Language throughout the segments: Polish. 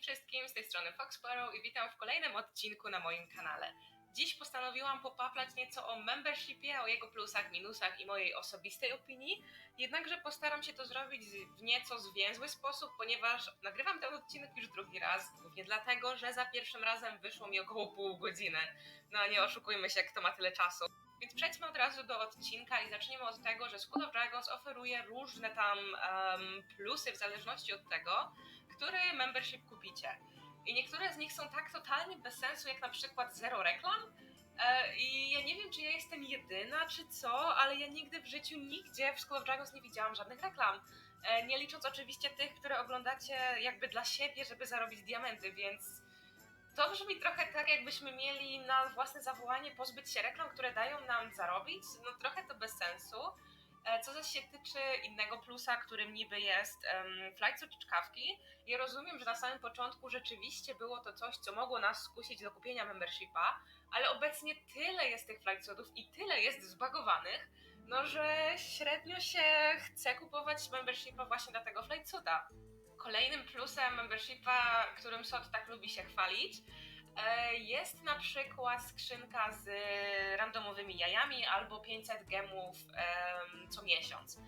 wszystkim, z tej strony Fox Sparrow i witam w kolejnym odcinku na moim kanale. Dziś postanowiłam popaplać nieco o membershipie, o jego plusach, minusach i mojej osobistej opinii, jednakże postaram się to zrobić w nieco zwięzły sposób, ponieważ nagrywam ten odcinek już drugi raz, głównie dlatego, że za pierwszym razem wyszło mi około pół godziny. No nie oszukujmy się, kto ma tyle czasu. Więc przejdźmy od razu do odcinka i zaczniemy od tego, że School of Dragons oferuje różne tam em, plusy w zależności od tego, który membership kupicie. I niektóre z nich są tak totalnie bez sensu, jak na przykład zero reklam. E, I ja nie wiem, czy ja jestem jedyna, czy co, ale ja nigdy w życiu nigdzie w School of Dragons nie widziałam żadnych reklam. E, Nie licząc oczywiście tych, które oglądacie jakby dla siebie, żeby zarobić diamenty, więc to brzmi trochę tak, jakbyśmy mieli na własne zawołanie pozbyć się reklam, które dają nam zarobić. No trochę to bez sensu. E, Co zaś się tyczy innego plusa, którym niby jest um, suit czkawki, ja rozumiem, że na samym początku rzeczywiście było to coś, co mogło nas skusić do kupienia membershipa, ale obecnie tyle jest tych suitów i tyle jest zbagowanych, no że średnio się chce kupować membershipa właśnie dla tego suita. Kolejnym plusem membershipa, którym SOT tak lubi się chwalić, e, jest na przykład skrzynka z randomowymi jajami albo 500 gemów em, co miesiąc.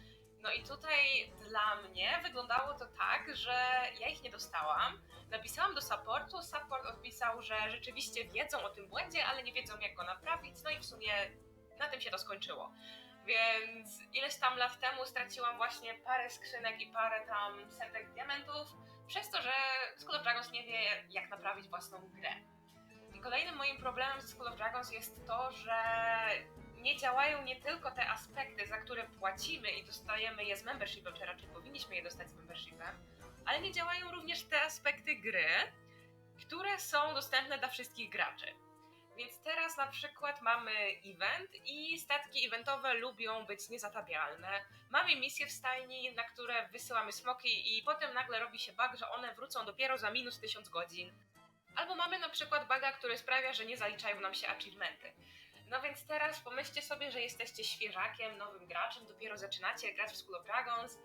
No i tutaj dla mnie wyglądało to tak, że ja ich nie dostałam. Napisałam do supportu, support odpisał, że rzeczywiście wiedzą o tym błędzie, ale nie wiedzą jak go naprawić, no i w sumie na tym się to skończyło. Więc ileś tam lat temu straciłam właśnie parę skrzynek i parę tam setek diamentów, przez to, że of Dragons nie wie jak naprawić własną grę. Kolejnym moim problemem z School of Dragons jest to, że nie działają nie tylko te aspekty, za które płacimy i dostajemy je z membershipem, czy raczej powinniśmy je dostać z membershipem, ale nie działają również te aspekty gry, które są dostępne dla wszystkich graczy. Więc teraz na przykład mamy event i statki eventowe lubią być niezatapialne. Mamy misje w stajni, na które wysyłamy smoki i potem nagle robi się bug, że one wrócą dopiero za minus 1000 godzin. Albo mamy na przykład buga, który sprawia, że nie zaliczają nam się achievementy. No więc teraz pomyślcie sobie, że jesteście świeżakiem, nowym graczem, dopiero zaczynacie grać w School of Dragons.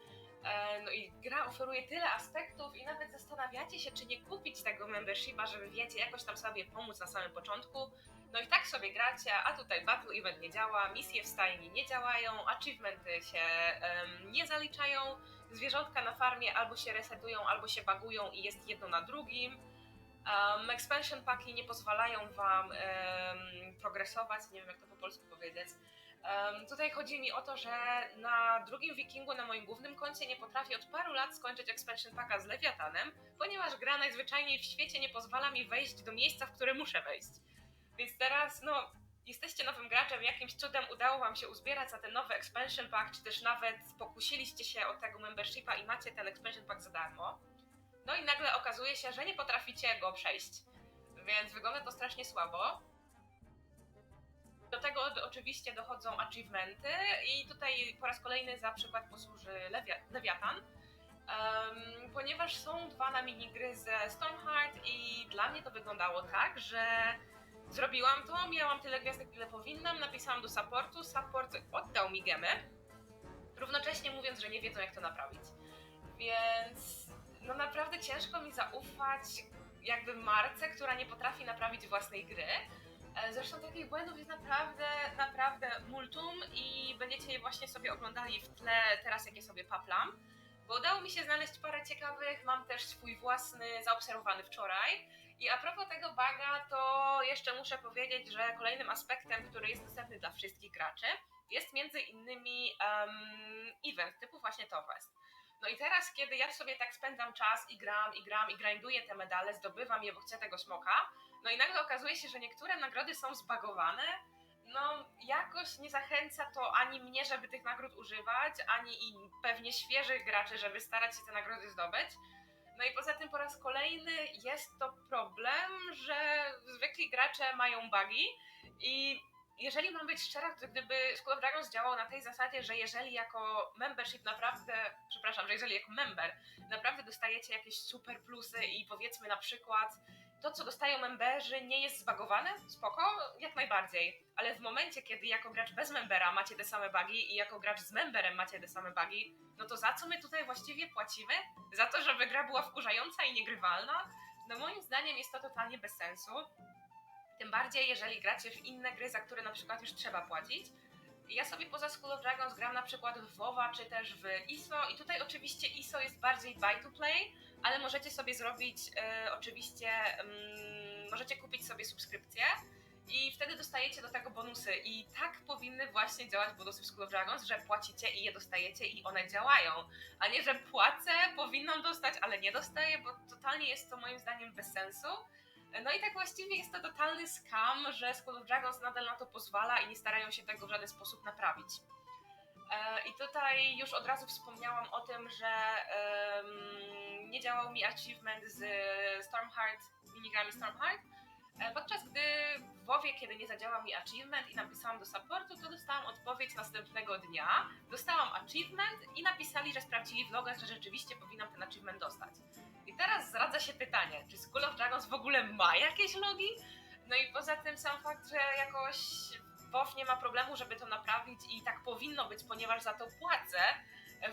e, No i gra oferuje tyle aspektów i nawet zastanawiacie się, czy nie kupić tego membershipa, żeby wiecie, jakoś tam sobie pomóc na samym początku. No i tak sobie gracie, a tutaj Battle Event nie działa, misje w stajni nie działają, achievementy się em, nie zaliczają, zwierzątka na farmie albo się resetują, albo się bagują i jest jedno na drugim. Um, expansion paki nie pozwalają wam em, progresować, nie wiem jak to po polsku powiedzieć. Em, tutaj chodzi mi o to, że na drugim wikingu na moim głównym koncie nie potrafię od paru lat skończyć expansion paka z Lewiatanem, ponieważ gra najzwyczajniej w świecie nie pozwala mi wejść do miejsca, w które muszę wejść. Więc teraz, no, jesteście nowym graczem, jakimś cudem udało wam się uzbierać za ten nowy expansion pack, czy też nawet pokusiliście się o tego membershipa i macie ten expansion pack za darmo. No i nagle okazuje się, że nie potraficie go przejść. Więc wygląda to strasznie słabo. Do tego oczywiście dochodzą achievementy i tutaj po raz kolejny za przykład posłuży Lewia, Lewiatan, Em, ponieważ są dwa na minigry ze Stormheart i dla mnie to wyglądało tak, że zrobiłam to, miałam tyle gwiazdek, ile powinnam, napisałam do supportu, support oddał mi gemy, równocześnie mówiąc, że nie wiedzą jak to naprawić. Więc no naprawdę ciężko mi zaufać jakby marce, która nie potrafi naprawić własnej gry. E, Zresztą takich błędów jest naprawdę, naprawdę multum i będziecie je właśnie sobie oglądali w tle teraz, jak je sobie paplam. Bo udało mi się znaleźć parę ciekawych, mam też swój własny, zaobserwowany wczoraj. I a propos tego baga, to jeszcze muszę powiedzieć, że kolejnym aspektem, który jest dostępny dla wszystkich graczy, jest między innymi em, event typu właśnie Towest. No i teraz, kiedy ja sobie tak spędzam czas i gram, i gram, i grinduję te medale, zdobywam je, bo chcę tego smoka, no i nagle okazuje się, że niektóre nagrody są zbagowane, no jakoś nie zachęca to ani mnie, żeby tych nagród używać, ani i pewnie świeżych graczy, żeby starać się te nagrody zdobyć. No i poza tym po raz kolejny jest to problem, że zwykli gracze mają bugi i jeżeli mam być szczera, to gdyby School of Dragons działał na tej zasadzie, że jeżeli jako membership naprawdę, przepraszam, że jeżeli jako member naprawdę dostajecie jakieś super plusy i powiedzmy na przykład to, co dostają memberzy nie jest zbagowane, spoko, jak najbardziej. Ale w momencie, kiedy jako gracz bez membera macie te same bugi i jako gracz z memberem macie te same bugi, no to za co my tutaj właściwie płacimy? Za to, żeby gra była wkurzająca i niegrywalna? No moim zdaniem jest to totalnie bez sensu. Tym bardziej, jeżeli gracie w inne gry, za które na przykład już trzeba płacić. Ja sobie poza School of Dragons gram na przykład w WoWa czy też w ISO i tutaj oczywiście ISO jest bardziej buy to play, ale możecie sobie zrobić e, oczywiście, mm, możecie kupić sobie subskrypcję i wtedy dostajecie do tego bonusy i tak powinny właśnie działać bonusy w School of Dragons, że płacicie i je dostajecie i one działają, a nie, że płacę, powinnam dostać, ale nie dostaję, bo totalnie jest to moim zdaniem bez sensu. No i tak właściwie jest to totalny scam, że School of Dragons nadal na to pozwala i nie starają się tego w żaden sposób naprawić. E, I tutaj już od razu wspomniałam o tym, że em, nie działał mi achievement z Stormheart, z minigrami Stormheart, e, podczas gdy w WoWie, kiedy nie zadziałał mi achievement i napisałam do supportu, to dostałam odpowiedź następnego dnia, dostałam achievement i napisali, że sprawdzili w logach, że rzeczywiście powinnam ten achievement dostać. I teraz się pytanie, czy School of Dragons w ogóle ma jakieś logi? No i poza tym sam fakt, że jakoś WoW nie ma problemu, żeby to naprawić i tak powinno być, ponieważ za to płacę.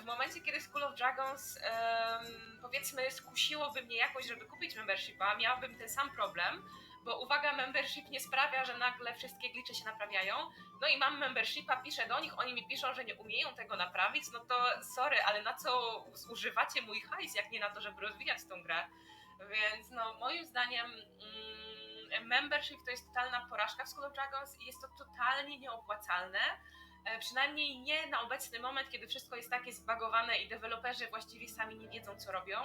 W momencie, kiedy School of Dragons em, powiedzmy skusiłoby mnie jakoś, żeby kupić membershipa, miałabym ten sam problem, bo uwaga, membership nie sprawia, że nagle wszystkie glicze się naprawiają. No i mam membershipa, piszę do nich, oni mi piszą, że nie umieją tego naprawić, no to sorry, ale na co zużywacie mój hajs, jak nie na to, żeby rozwijać tą grę? Więc no, moim zdaniem mm, membership to jest totalna porażka w School of Dragons i jest to totalnie nieopłacalne. E, Przynajmniej nie na obecny moment, kiedy wszystko jest takie zbagowane i deweloperzy właściwie sami nie wiedzą, co robią.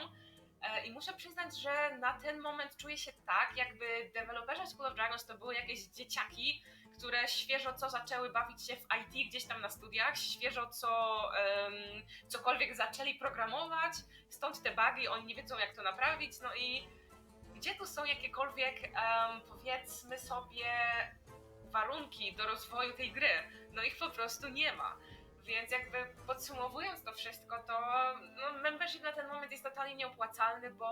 E, I muszę przyznać, że na ten moment czuję się tak, jakby deweloperzy School of Dragons to były jakieś dzieciaki, które świeżo co zaczęły bawić się w IT gdzieś tam na studiach, świeżo co em, cokolwiek zaczęli programować, stąd te bugi, oni nie wiedzą jak to naprawić, no i gdzie tu są jakiekolwiek, em, powiedzmy sobie, warunki do rozwoju tej gry? No ich po prostu nie ma. Więc jakby podsumowując to wszystko, to no, membership na ten moment jest totalnie nieopłacalny, bo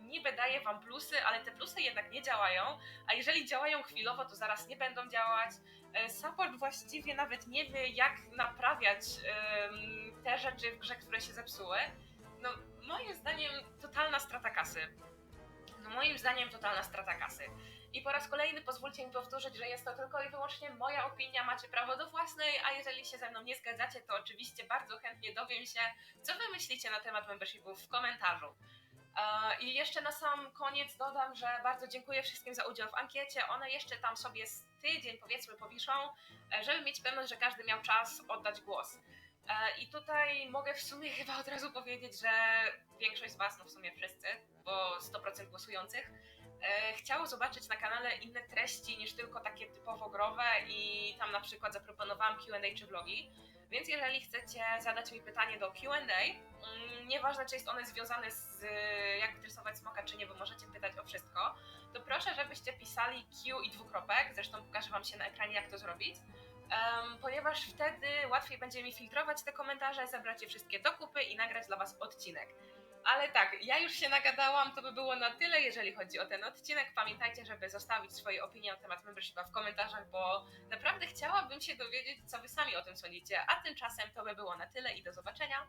niby daje wam plusy, ale te plusy jednak nie działają, a jeżeli działają chwilowo, to zaraz nie będą działać. E, Support właściwie nawet nie wie, jak naprawiać em, te rzeczy w grze, które się zepsuły. No, moim zdaniem totalna strata kasy. No, moim zdaniem totalna strata kasy. I po raz kolejny pozwólcie mi powtórzyć, że jest to tylko i wyłącznie moja opinia, macie prawo do własnej, a jeżeli się ze mną nie zgadzacie, to oczywiście bardzo chętnie dowiem się, co wy myślicie na temat membershipów w komentarzu. E, I jeszcze na sam koniec dodam, że bardzo dziękuję wszystkim za udział w ankiecie. One jeszcze tam sobie z tydzień powiedzmy powiszą, e, żeby mieć pewność, że każdy miał czas oddać głos. E, I tutaj mogę w sumie chyba od razu powiedzieć, że większość z Was, no w sumie wszyscy, bo 100% głosujących, chciało zobaczyć na kanale inne treści niż tylko takie typowo growe i tam na przykład zaproponowałam Q&A czy vlogi. Więc jeżeli chcecie zadać mi pytanie do Q&A, mm, nieważne czy jest one związane z e, jak wytresować smoka czy nie, bo możecie pytać o wszystko, to proszę, żebyście pisali Q i dwukropek, zresztą pokażę Wam się na ekranie jak to zrobić, ponieważ wtedy łatwiej będzie mi filtrować te komentarze, zebrać je wszystkie do kupy i nagrać dla Was odcinek. Ale tak, ja już się nagadałam, to by było na tyle, jeżeli chodzi o ten odcinek. Pamiętajcie, żeby zostawić swoje opinie na temat membershipa w komentarzach, bo naprawdę chciałabym się dowiedzieć, co Wy sami o tym sądzicie. A tymczasem to by było na tyle i do zobaczenia.